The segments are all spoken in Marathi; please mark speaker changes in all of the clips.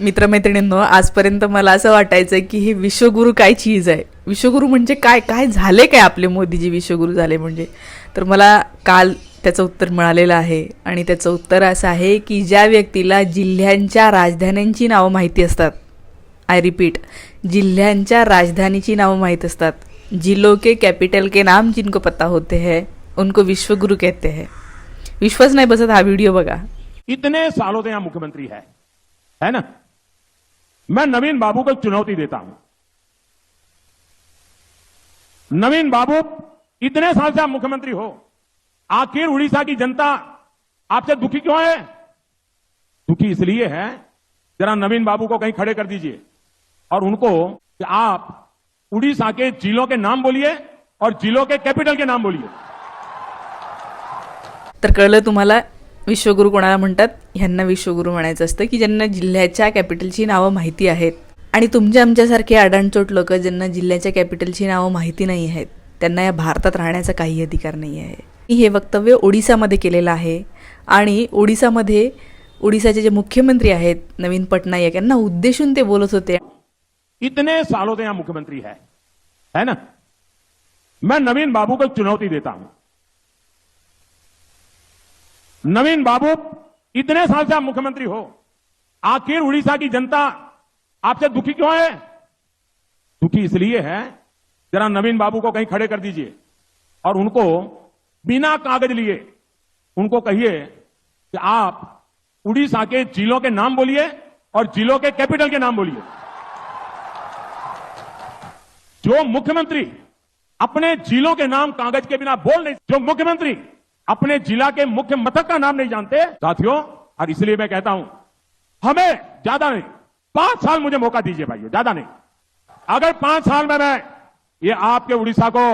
Speaker 1: मित्रमैत्रिणींनो आजपर्यंत मला असं वाटायचं की हे विश्वगुरु काय चीज आहे? विश्वगुरु म्हणजे काय? काय झाले काय आपले मोदीजी विश्वगुरु झाले म्हणजे? तर मला काल त्याचं उत्तर मिळालेलं आहे आणि त्याचं उत्तर असं आहे की ज्या व्यक्तीला जिल्ह्यांच्या राजधान्यांची नावं माहिती असतात आय रिपीट जिल्ह्यांच्या राजधानीची नावं माहीत असतात जिल्हो के कॅपिटल के नाम जिनको पता होते हैं उनको विश्वगुरु कहते हैं. विश्वास नाही बसत हा व्हिडिओ बघा.
Speaker 2: इतने सालों से मुख्यमंत्री है है ना? मैं नवीन बाबू को चुनौती देता हूँ। नवीन बाबू, इतने साल से आप मुख्यमंत्री हो। आखिर उड़ीसा की जनता आपसे दुखी क्यों है? दुखी इसलिए है, जरा नवीन बाबू को कहीं खड़े कर दीजिए और उनको कि आप उड़ीसा के जिलों के नाम बोलिए और जिलों के कैपिटल के नाम बोलिए।
Speaker 1: तर कळलं तुम्हाला विश्वगुरु कोणाला म्हणतात? ह्यांना विश्वगुरु म्हणायचं असतं की ज्यांना जिल्ह्याच्या कॅपिटलची नावं माहिती आहेत. आणि तुमच्या आमच्यासारखे अडाणचोट लोक ज्यांना जिल्ह्याच्या कॅपिटलची नावं माहिती नाही आहेत त्यांना या भारतात राहण्याचा काही अधिकार नाही आहे. मी हे वक्तव्य ओडिसामध्ये केलेलं आहे. आणि ओडिसामध्ये ओडिसाचे जे मुख्यमंत्री आहेत नवीन पटनायक यांना उद्देशून ते बोलत होते.
Speaker 2: इतने सालों से यहां मुख्यमंत्री है। है ना? मैं नवीन बाबू को चुनौती देता हूं। नवीन बाबू, इतने साल से आप मुख्यमंत्री हो। आखिर उड़ीसा की जनता आपसे दुखी क्यों है? दुखी इसलिए है, जरा नवीन बाबू को कहीं खड़े कर दीजिए और उनको बिना कागज़ लिए उनको कहिए कि आप उड़ीसा के जिलों के नाम बोलिए और जिलों के कैपिटल के नाम बोलिए। जो मुख्यमंत्री अपने जिलों के नाम कागज़ के बिना बोल नहीं, जो मुख्यमंत्री अपने जिला के मुख्य मथक का नाम नहीं जानते। साथियों और इसलिए मैं कहता हूं हमें ज्यादा नहीं पांच साल मुझे मौका दीजिए भाइयों ज्यादा नहीं। अगर पांच साल में मैं ये आपके उड़ीसा को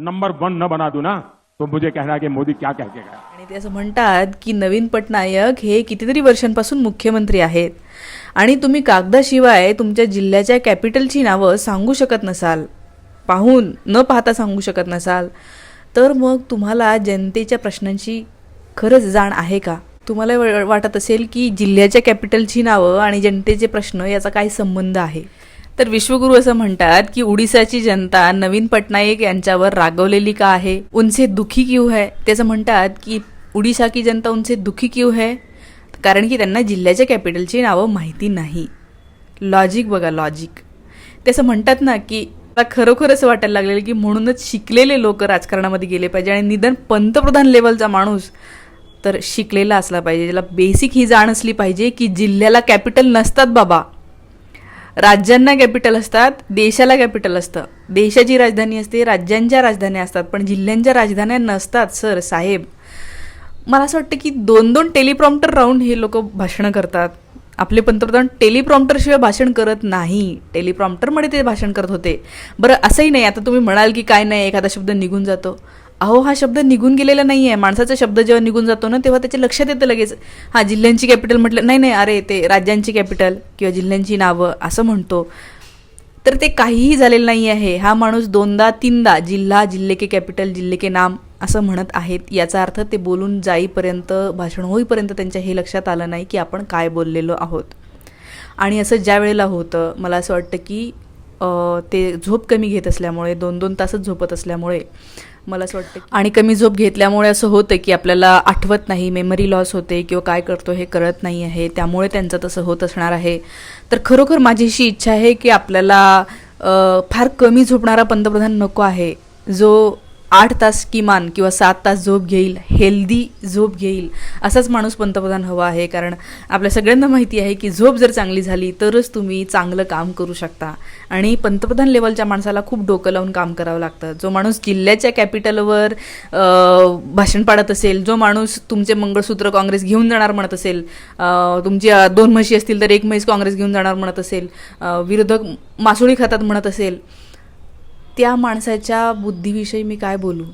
Speaker 2: नंबर वन न बना दू ना तो मुझे कहना की मोदी क्या कह के गया।
Speaker 1: आणि ते असं म्हणतात की नवीन पटनायक हे कितीतरी वर्षांपासून मुख्यमंत्री आहेत. आणि तुम्ही कागदाशिवाय तुमच्या जिल्ह्याच्या कॅपिटलची नावं सांगू शकत नसाल. पाहून न पाहता सांगू शकत नसाल. तर मग तुम्हाला जनतेच्या प्रश्नांची खरंच जाण आहे का? तुम्हाला वाटत असेल की जिल्ह्याच्या कॅपिटलची नावं आणि जनतेचे प्रश्न याचा काय संबंध आहे? तर विश्वगुरू असं म्हणतात की उडीसाची जनता नवीन पटनायक यांच्यावर रागवलेली का आहे? उनसे दुखी क्यों है? त्याचं म्हणतात की उडीसा की जनता उनसे दुखी क्यों है? कारण की त्यांना जिल्ह्याच्या कॅपिटलची नावं माहिती नाही. लॉजिक बघा लॉजिक त्याचं म्हणतात ना की मला खरोखर असं वाटायला लागलेलं की म्हणूनच शिकलेले लोक राजकारणामध्ये गेले पाहिजे आणि निदान पंतप्रधान लेवलचा माणूस तर शिकलेला असला पाहिजे. ज्याला बेसिक ही जाण असली पाहिजे की जिल्ह्याला कॅपिटल नसतात बाबा. राज्यांना कॅपिटल असतात देशाला कॅपिटल असतं. देशाची राजधानी असते राज्यांच्या राजधान्या असतात पण जिल्ह्यांच्या राजधान्या नसतात सर साहेब. मला असं वाटतं की दोन दोन टेलिप्रॉम्प्टर राहून हे लोक भाषणं करतात. आपले पंतप्रधान टेलिप्रॉम्प्टरशिवाय भाषण करत नाही. टेलिप्रॉम्प्टरमध्ये ते भाषण करत होते. बरं असंही नाही. आता तुम्ही म्हणाल की काय नाही एखादा शब्द निघून जातो. अहो हा शब्द निघून गेलेला नाही आहे माणसाचा शब्द जेव्हा निघून जातो ना तेव्हा त्याच्या लक्षात येतं लगेच. हा जिल्ह्यांची कॅपिटल म्हटलं नाही नाही अरे ते राज्यांची कॅपिटल किंवा जिल्ह्यांची नावं असं म्हणतो. तर ते काहीही झालेलं नाही आहे हा माणूस दोनदा तीनदा जिल्हा जिल्हे के कॅपिटल जिल्हे के नाम असं म्हणत आहेत. याचा अर्थ ते बोलून जाईपर्यंत भाषण होईपर्यंत त्यांच्या हे लक्षात आलं नाही की आपण काय बोललेलो आहोत. आणि असं ज्या वेळेला होतं मला असं वाटतं की ते झोप कमी घेत असल्यामुळे दोन दोन तासच झोपत असल्यामुळे मला असं वाटतं आणि कमी झोप घेतल्यामुळे असं होतं की आपल्याला आठवत नाही मेमरी लॉस होते किंवा काय करतो हे कळत नाही आहे त्यामुळे त्यांचं तसं होत असणार आहे. तर खरोखर माझी अशी इच्छा आहे की आपल्याला फार कमी झोपणारा पंतप्रधान नको आहे. जो आठ तास किमान किंवा सात तास झोप घेईल हेल्दी झोप घेईल असाच माणूस पंतप्रधान हवा आहे. कारण आपल्या सगळ्यांना माहिती आहे की झोप जर चांगली झाली तरच तुम्ही चांगलं काम करू शकता. आणि पंतप्रधान लेवलच्या माणसाला खूप डोकं लावून काम करावं लागतं. जो माणूस जिल्ह्याच्या कॅपिटलवर भाषण पाडत असेल जो माणूस तुमचे मंगळसूत्र काँग्रेस घेऊन जाणार म्हणत असेल तुमची दोन म्हशी असतील तर एक म्हैस काँग्रेस घेऊन जाणार म्हणत असेल विरोधक मासोळी खातात म्हणत असेल त्या माणसाच्या बुद्धीविषयी मी काय बोलू?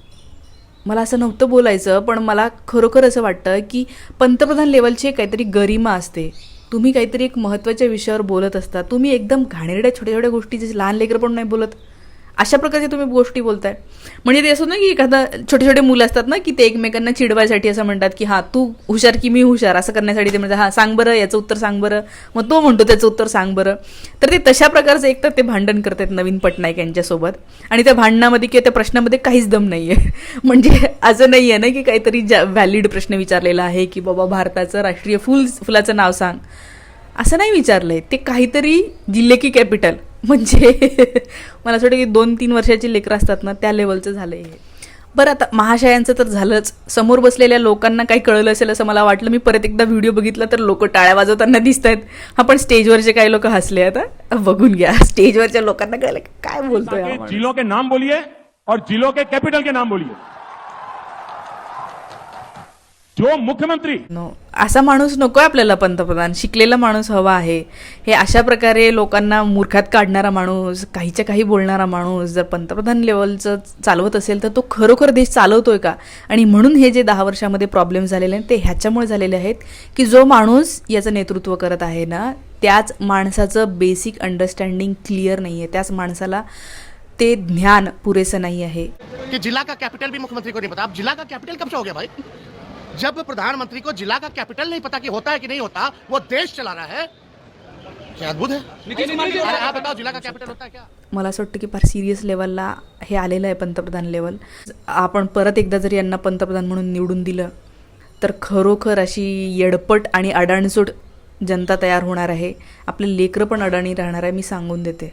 Speaker 1: मला असं नव्हतं बोलायचं पण मला खरोखर असं वाटतं की पंतप्रधान लेवलची एक काहीतरी गरिमा असते. तुम्ही काहीतरी एक महत्त्वाच्या विषयावर बोलत असता. तुम्ही एकदम घाणेरड्या छोट्या छोट्या गोष्टी जे लहान लेकरं पण नाही बोलत अशा प्रकारचे तुम्ही गोष्टी बोलताय. म्हणजे ते असं ना की एखादा छोटे छोटे मुलं असतात ना की ते एकमेकांना चिडवायसाठी असं म्हणतात की हां तू हुशार की मी हुशार? असं करण्यासाठी ते म्हणतात हा सांग बरं याचं उत्तर सांग बरं. मग तो म्हणतो त्याचं उत्तर सांग बरं. तर ते तशा प्रकारचं एक तर ते भांडण करतात नवीन पटनाईक यांच्यासोबत. आणि त्या भांडणामध्ये किंवा त्या प्रश्नामध्ये काहीच दम नाही आहे म्हणजे असं नाही आहे ना की काहीतरी ज्या व्हॅलिड प्रश्न विचारलेला आहे की बाबा भारताचं राष्ट्रीय फुल फुलाचं नाव सांग. असं नाही विचारलंय. ते काहीतरी जिल्हे की कॅपिटल म्हणजे मला असं वाटतं की दोन तीन वर्षाची लेकरं असतात ना त्या लेवलचं झालंय हे. बरं आता महाशयांचं तर झालंच. समोर बसलेल्या लोकांना काही कळलं असेल असं मला वाटलं. मी परत एकदा व्हिडिओ बघितला तर लोक टाळ्या वाजवताना दिसत आहेत हा पण स्टेजवरचे काही लोक हसले आता. बघून घ्या. स्टेजवरच्या लोकांना कळलं काय बोलतोय.
Speaker 2: जिलों के नाम बोलिए और जिलों के कैपिटल के नाम बोलिए। जो मुख्यमंत्री
Speaker 1: नो असा माणूस नको आहे आपल्याला पंतप्रधान. शिकलेला माणूस हवा आहे. हे अशा प्रकारे लोकांना मूर्खात काढणारा माणूस काहीच्या काही बोलणारा माणूस जर पंतप्रधान लेवलचं चालवत असेल तर तो खरोखर देश चालवतोय का? आणि म्हणून हे जे दहा वर्षामध्ये प्रॉब्लेम झालेले आहेत ते ह्याच्यामुळे झालेले आहेत की जो माणूस याचं नेतृत्व करत आहे ना त्याच माणसाचं बेसिक अंडरस्टँडिंग क्लिअर नाही आहे त्याच माणसाला ते ज्ञान पुरेसं नाही आहे.
Speaker 3: की जिल्हा का कॅपिटल भी मुख्यमंत्री को नहीं पता? का कॅपिटल कब से हो गया भाई? जब प्रधानमंत्री को जिला का कैपिटल नहीं पता कि होता है कि नहीं होता वो देश चला रहा है। क्या अद्भुत है? अरे आप बताओ जिला का कैपिटल होता है क्या?
Speaker 1: मला असं वाटतं की फार सिरियस लेवलला हे आलेलं आहे पंतप्रधान लेवल आपण परत एकदा जर यांना पंतप्रधान म्हणून निवडून दिलं तर खरोखर अशी येडपट आणि अडाणसूट जनता तयार होणार आहे. आपले लेकरं पण अडाणी राहणार आहे मी सांगून देते.